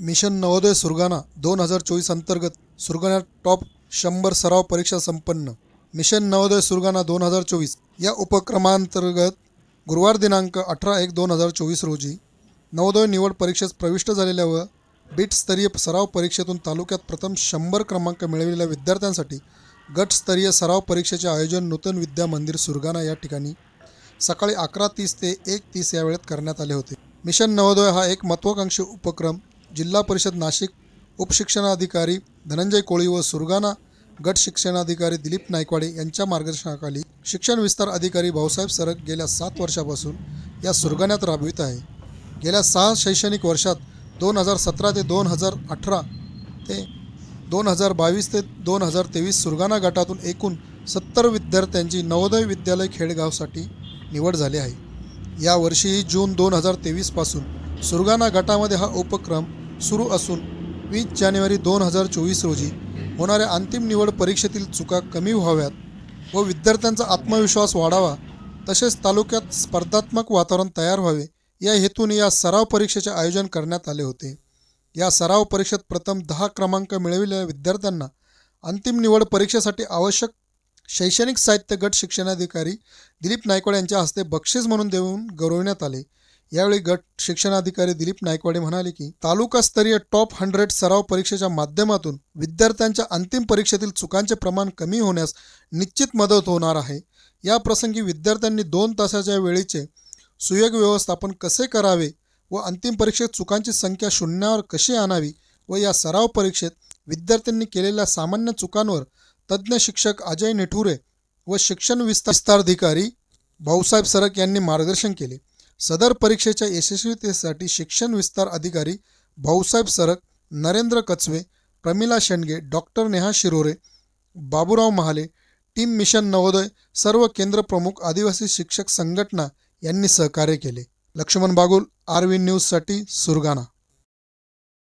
Mission Navodaya Surgana दोन हजार चोवीस अंतर्गत सुरगाणा टॉप शंभर सराव परीक्षा संपन्न. मिशन नवोदय सुरगाणा दोन हजार चोवीस या उपक्रमांतर्गत गुरुवार दिनांक अठरा एक दोन हजार चोवीस रोजी नवोदय निवड परीक्षेत प्रविष्ट झालेल्या व बीटस्तरीय सराव परीक्षेतून तालुक्यात प्रथम शंभर क्रमांक मिळविलेल्या विद्यार्थ्यांसाठी गटस्तरीय सराव परीक्षेचे आयोजन नूतन विद्या मंदिर सुरगाणा या ठिकाणी सकाळी अकरा तीस ते एक तीस या वेळेत करण्यात आले होते. मिशन नवोदय हा एक महत्त्वाकांक्षी उपक्रम जिल्हा परिषद नाशिक उपशिक्षणाधिकारी धनंजय कोळी व सुरगाणा गट शिक्षणाधिकारी दिलीप नायकवाडे यांच्या मार्गदर्शनाखाली शिक्षण विस्तार अधिकारी भाऊसाहेब सरग गेल्या सात वर्षापासून या सुरगाण्यात राबवित आहे. गेल्या सहा शैक्षणिक वर्षात दोन हजार सतरा ते दोन हजार अठरा ते दोन हजार बावीस ते दोन हजार तेवीस सुरगाणा गटातून एकूण सत्तर विद्यार्थ्यांची नवोदय विद्यालय खेडगावसाठी निवड झाली आहे. यावर्षीही जून दोन हजार तेवीसपासून सुरगाणा गटामध्ये हा उपक्रम सुरू असून वीस जानेवारी दोन हजार चोवीस रोजी होणाऱ्या अंतिम निवड परीक्षेतील चुका कमी व्हाव्यात व विद्यार्थ्यांचा आत्मविश्वास वाढावा तसेच तालुक्यात स्पर्धात्मक वातावरण तयार व्हावे या हेतूने या सराव परीक्षेचे आयोजन करण्यात आले होते. या सराव परीक्षेत प्रथम दहा क्रमांक मिळविलेल्या विद्यार्थ्यांना अंतिम निवड परीक्षेसाठी आवश्यक शैक्षणिक साहित्य गट शिक्षणाधिकारी दिलीप नायकवाड यांच्या हस्ते बक्षीस म्हणून देऊन गौरविण्यात आले. यावेळी गट शिक्षणाधिकारी दिलीप नायकवाडे म्हणाले की तालुकास्तरीय टॉप हंड्रेड सराव परीक्षेच्या माध्यमातून विद्यार्थ्यांच्या अंतिम परीक्षेतील चुकांचे प्रमाण कमी होण्यास निश्चित मदत होणार आहे. या प्रसंगी विद्यार्थ्यांनी दोन तासाच्या वेळेचे सुयोग व्यवस्थापन कसे करावे व अंतिम परीक्षेत चुकांची संख्या शून्यावर कशी आणावी व या सराव परीक्षेत विद्यार्थ्यांनी केलेल्या सामान्य चुकांवर तज्ज्ञ शिक्षक अजय निठुरे व शिक्षण विस्तार विस्ताराधिकारी भाऊसाहेब सरक यांनी मार्गदर्शन केले. सदर परीक्षेच्या यशस्वीतेसाठी शिक्षण विस्तार अधिकारी Bhausaheb Sarak Narendra Kachve Pramila Shendge doctor Neha Shirore Baburao Mahale team mission Navodaya सर्व केंद्र प्रमुख आदिवासी शिक्षक संघटना यांनी सहकार्य केले. लक्ष्मण बागुल आर व्ही न्यूजसाठी सुरगाणा.